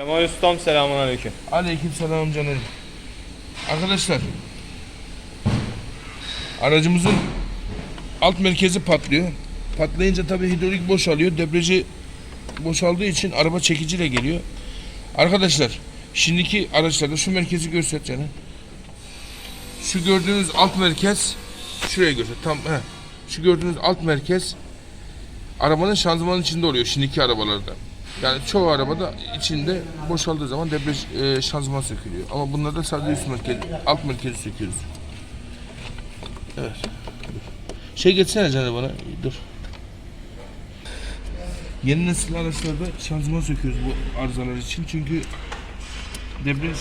Kemal Ustam selamun aleyküm. Aleyküm selam canım. Arkadaşlar. Aracımızın alt merkezi patlıyor. Patlayınca tabii hidrolik boşalıyor. Debriyajı boşaldığı için araba çekiciyle geliyor. Arkadaşlar şimdiki araçlarda şu merkezi göster canım. Şu gördüğünüz alt merkez şuraya göster. Tam he. Şu gördüğünüz alt merkez arabanın şanzımanın içinde oluyor şimdiki arabalarda. Yani çoğu arabada içinde boşaldığı zaman debriyaj e, şanzıman sökülüyor. Ama bunlarda sadece üst merkez, alt merkezi söküyoruz. Evet. Şey geçsene canım bana. Dur. Yeni nesil araçlarda şanzıman söküyoruz bu arızalar için. Çünkü debriyaj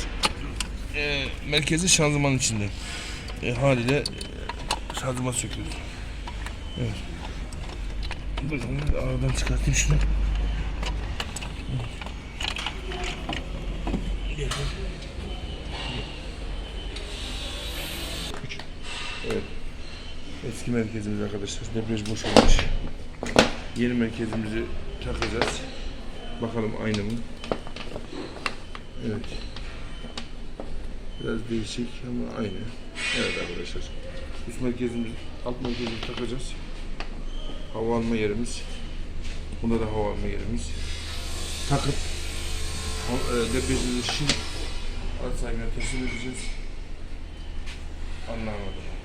e, merkezi şanzıman içinde. E, haliyle e, şanzıman söküyoruz. Evet. Canım, aradan çıkartayım şunu. Evet. Eski merkezimiz arkadaşlar. Debriyaj boşalmış. Yeni merkezimizi takacağız. Bakalım aynı mı? Evet. Biraz değişik ama aynı. Evet arkadaşlar. Üst merkezimizi, alt merkezimizi takacağız. Hava alma yerimiz. Bunda da hava alma yerimiz. Takıp e, debriyajımızı şimdi alt sahibine teslim edeceğiz. Anlamadım.